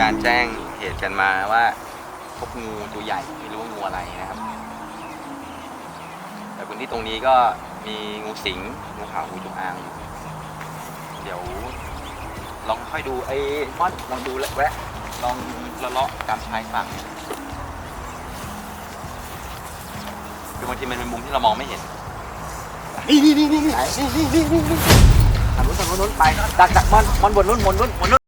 การแจ้งเหตุกันมาว่าพบงูตัวใหญ่ไม่รู้ว่างูอะไรนะครับ แต่พื้นที่ตรงนี้ก็มีงูสิงงูเห่างูจงอางอยู่เดี๋ยวลองค่อยดูไอ้ม่อนลองดูแวะลองละเลาะตามชายฝั่งคือบางทีมันเป็นมุมที่เรามองไม่เห็นนี่นี่นี่นี่นี่นี่นี่นี่นี่ทางนู้นทางนู้นไปดักดักมันมันบนนู้นบนนู้นบนนู้น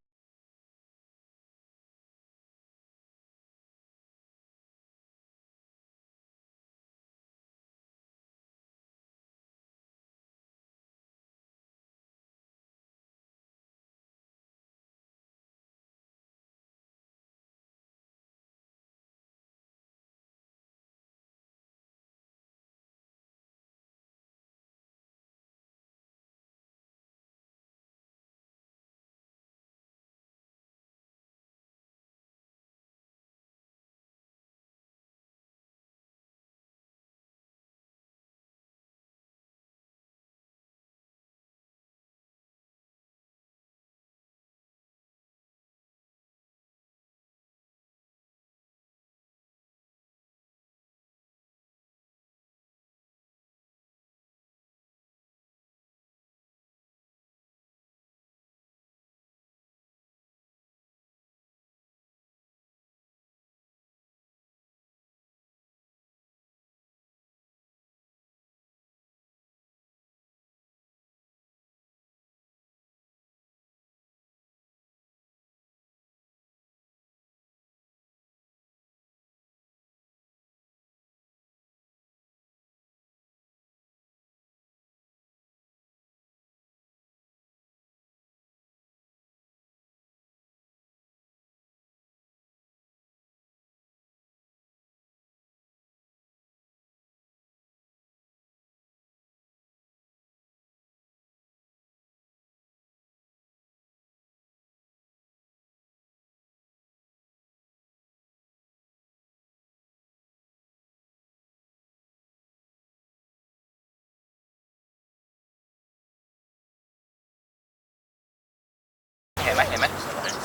ไหมเห็นไหม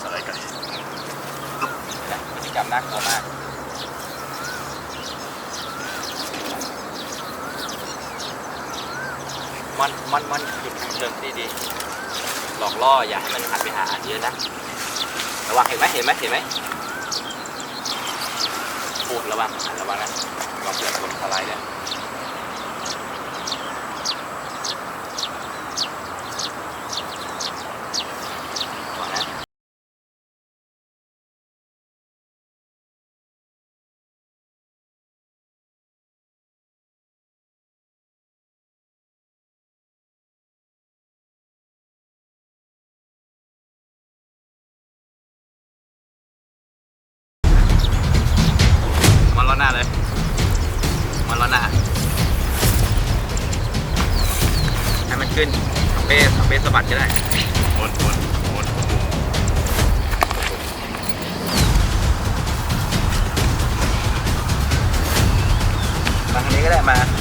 สไลด์ไก่นพฤติกรรมน่ากลัวมากมันมันมันหยุดทางเดินดีดีๆหลอกล่ออย่าให้มันหันไปหาอาหารเยอะนะระวังเห็นไหมเห็นไหมเห็นไหมปูดระวังหันระวังนะระวังเผื่อคนสไลด์เนี่ย ขึ้นสเปซสเปซสะบัดก็ได้วนวนวนมาทางนี้ก็ได้มาเอา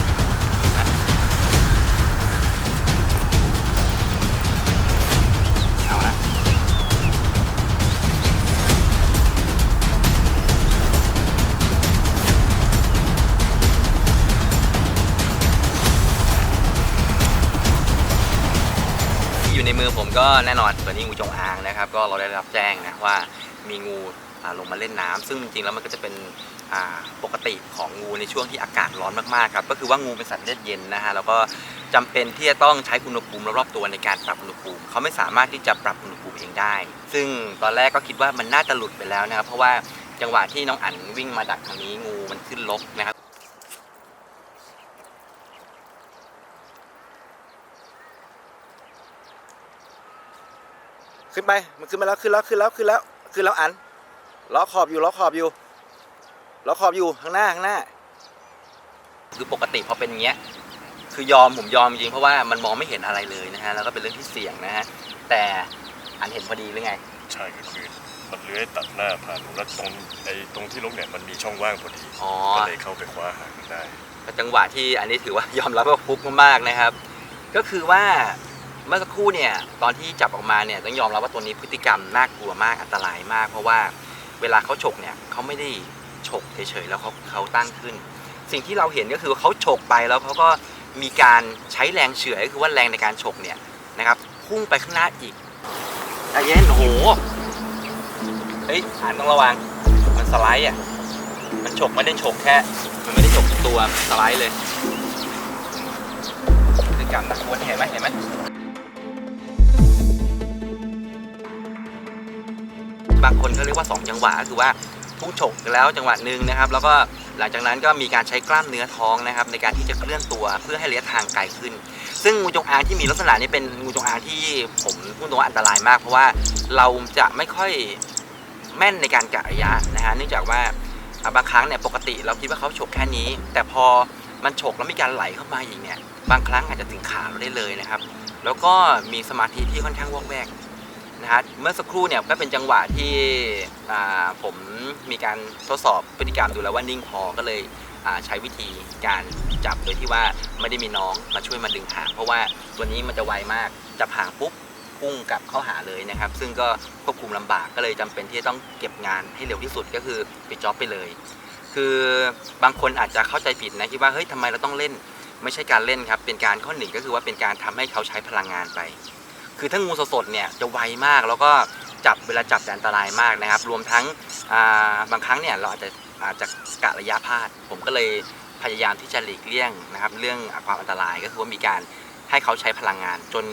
ก็แน่นอนตัวนี้งูจงอางนะครับ ก็เราได้รับแจ้งนะว่ามีงูลงมาเล่นน้ำซึ่งจริงๆแล้วมันก็จะเป็นปกติของงูในช่วงที่อากาศร้อนมากๆครับก็คือว่างูเป็นสัตว์เลือดเย็นนะฮะแล้วก็จำเป็นที่จะต้องใช้อุณหภูมิรอบๆตัวในการปรับอุณหภูมิเขาไม่สามารถที่จะปรับอุณหภูมิเองได้ ซึ่งตอนแรกก็คิดว่ามันน่าจะหลุดไปแล้วนะครับเพราะว่าจังหวะที่น้องอั๋นวิ่งมาดักทางนี้งูมันขึ้นลกนะครับ ขึ้นไปมันขึ้นมาแล้วขึ้นแล้วขึ้นแล้วขึ้นแล้วขึ้นแล้วอันล้อขอบอยู่ล้อขอบอยู่ล้อขอบอยู่ข้างหน้าข้างหน้า คือปกติพอเป็นอย่างเงี้ยคือยอมผมยอมจริงเพราะว่ามันมองไม่เห็นอะไรเลยนะฮะแล้วก็เป็นเรื่องที่เสี่ยงนะฮะแต่อันเห็นพอดีหรือไง ใช่ก็คือมันเลื้อยตัดหน้าผ่านแล้วตรงไอ้ตรงที่ลงเนี่ยมันมีช่องว่างพอดีอ๋อ ก็เลยเข้าไปคว้าหางมันได้ จังหวะที่อันนี้ถือว่ายอมรับว่าฟุกมากๆนะครับ ก็คือว่า เมื่อสักครู่เนี่ยตอนที่จับออกมาเนี่ยต้องยอมรับว่าตัวนี้พฤติกรรมน่ากลัวมากอันตรายมาก เพราะว่าเวลาเขาฉกเนี่ยเขาไม่ได้ฉกเฉยๆแล้วเขาเขาตั้งขึ้น สิ่งที่เราเห็นก็คือเขาฉกไปแล้วเขาก็มีการใช้แรงเฉื่อยก็คือว่าแรงในการฉกเนี่ยนะครับพุ่งไปข้างหน้าอีกใจเย็นโหเฮ้ยอ่านต้องระวังมันสไลด์อะมันฉกไม่ได้ฉกแค่ มันไม่ได้ฉกตัวมันสไลด์เลยพฤติกรรมน่ากลัวเห็นไหมเห็นไหม บางคนเขาเรียกว่า 2 จังหวะก็คือว่าพุ่งฉกแล้วจังหวะหนึ่งนะครับ แล้วก็หลังจากนั้นก็มีการใช้กล้ามเนื้อท้องนะครับ ในการที่จะเคลื่อนตัวเพื่อให้ระยะทางไกลขึ้น ซึ่งงูจงอางที่มีลักษณะนี้เป็นงูจงอางที่ผมพูดตรงว่าอันตรายมาก เพราะว่าเราจะไม่ค่อยแม่นในการกะระยะนะฮะเนื่องจากว่าอ่าบางครั้งเนี่ยปกติเราคิดว่าเขาฉกแค่นี้ แต่พอมันฉกแล้วมีการไหลเข้ามาอีกเนี่ยบางครั้งอาจจะถึงขาเราได้เลยนะครับ แล้วก็มีสมาธิที่ค่อนข้างว่องแวก นะฮะเมื่อสักครู่เนี่ยก็เป็นจังหวะที่ผมมีการทดสอบพฤติกรรมดูแล้วว่านิ่งพอก็เลยใช้วิธีการจับโดยที่ว่าไม่ได้มีน้องมาช่วยมาดึงหางเพราะว่าตัวนี้มันจะไวมากจับหางปุ๊บพุ่งกลับเข้าหาเลยนะครับ ซึ่งก็ควบคุมลำบากก็เลยจำเป็นที่จะต้องเก็บงานให้เร็วที่สุดก็คือปิดจ็อบไปเลย คือบางคนอาจจะเข้าใจผิดนะคิดว่าเฮ้ยทำไมเราต้องเล่น ไม่ใช่การเล่นครับเป็นการข้อหนึ่งก็คือว่าเป็นการทำให้เขาใช้พลังงานไป คือถ้างูสดๆเนี่ยจะไวมาก แล้วก็จับเวลาจับจะอันตรายมากนะครับ รวมทั้งาบางครั้งเนี่ยเราอาจจะอาจจะกะระยะพลาด ผมก็เลยพยายามที่จะหลีกเลี่ยงนะครับ เรื่องความอันตรายก็คือว่ามีการให้เขาใช้พลังงาน จน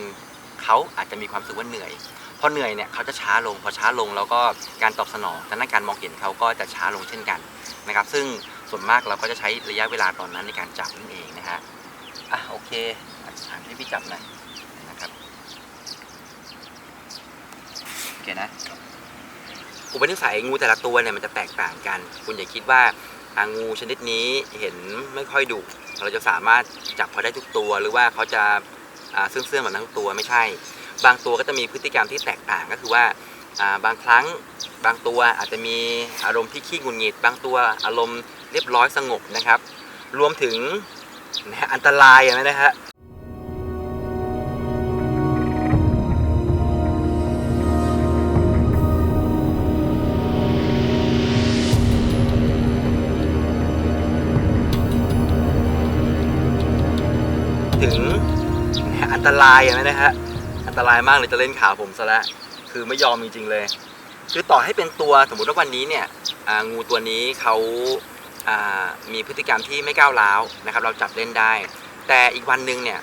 เขาอาจจะมีความรู้สึกว่าเหนื่อยพอเหนื่อยเนี่ยเขาจะช้าลงพอช้าลงแล้วก็การตอบสนองทางด้านการมองเห็นเขาก็จะช้าลงเช่นกันนะครับ ซึ่งส่วนมากเราก็จะใช้ระยะเวลาตอนนั้นในการจับนั่นเองนะฮะอะโอเคอ่านให้พี่จับหน่อยนะครับ โอเคนะอุปนิสัยงูแต่ละตัวเนี่ยมันจะแตกต่างกัน คุณอย่าคิดว่างูชนิดนี้เห็นไม่ค่อยดุเราจะสามารถจับเขาได้ทุกตัวหรือว่าเขาจะอ่าเสื่องๆเหมือนทั้งตัวไม่ใช่ บางตัวก็จะมีพฤติกรรมที่แตกต่างก็คือว่าาบางครั้งบางตัวอาจจะมีอารมณ์ที่ขี้งุดหงิด บางตัวอารมณ์เรียบร้อยสงบนะครับ รวมถึงอันตรายอย่างนั้นนะฮะ อันตรายอย่างนั้นนะฮะอันตรายมากเลยจะเล่นขาผมซะแล้วคือไม่ยอมจริงๆเลย คือต่อให้เป็นตัวสมมุติว่าวันนี้เนี่ยงูตัวนี้เขาอ่ามีพฤติกรรมที่ไม่ก้าวร้าวนะครับ เราจับเล่นได้ แต่อีกวันหนึ่งเนี่ย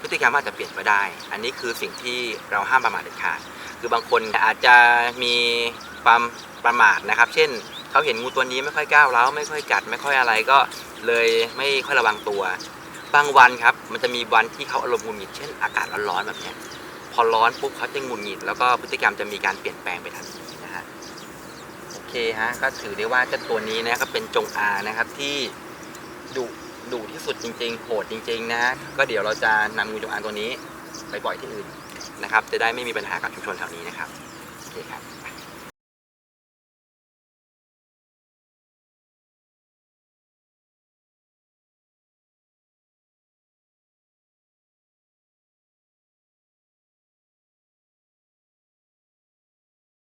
พฤติกรรมอาจจะเปลี่ยนไปได้ อันนี้คือสิ่งที่เราห้ามประมาทเด็ดขาดคือบางคนอาจจะมีความประมาทนะครับ เช่นเขาเห็นงูตัวนี้ไม่ค่อยก้าวร้าวไม่ค่อยกัด ไม่ค่อยอะไรก็เลยไม่ค่อยระวังตัว บางวันครับ มันจะมีวันที่เขาอารมณ์หงุดหงิดเช่นอากาศร้อนๆแบบเนี้ยพอร้อนปุ๊บเขาจะหงุดหงิดแล้วก็พฤติกรรมจะมีการเปลี่ยนแปลงไปทันทีนะฮะโอเคฮะก็ถือได้ว่าเจ้าตัวนี้นะครับเป็นจงอางนะครับที่ดุดุที่สุดจริง ๆโหดจริงๆนะฮะก็เดี๋ยวเราจะนำงูจงอางตัวนี้ ไปปล่อยที่อื่นนะครับ จะได้ไม่มีปัญหากับชุมชนแถวนี้นะครับโอเคครับ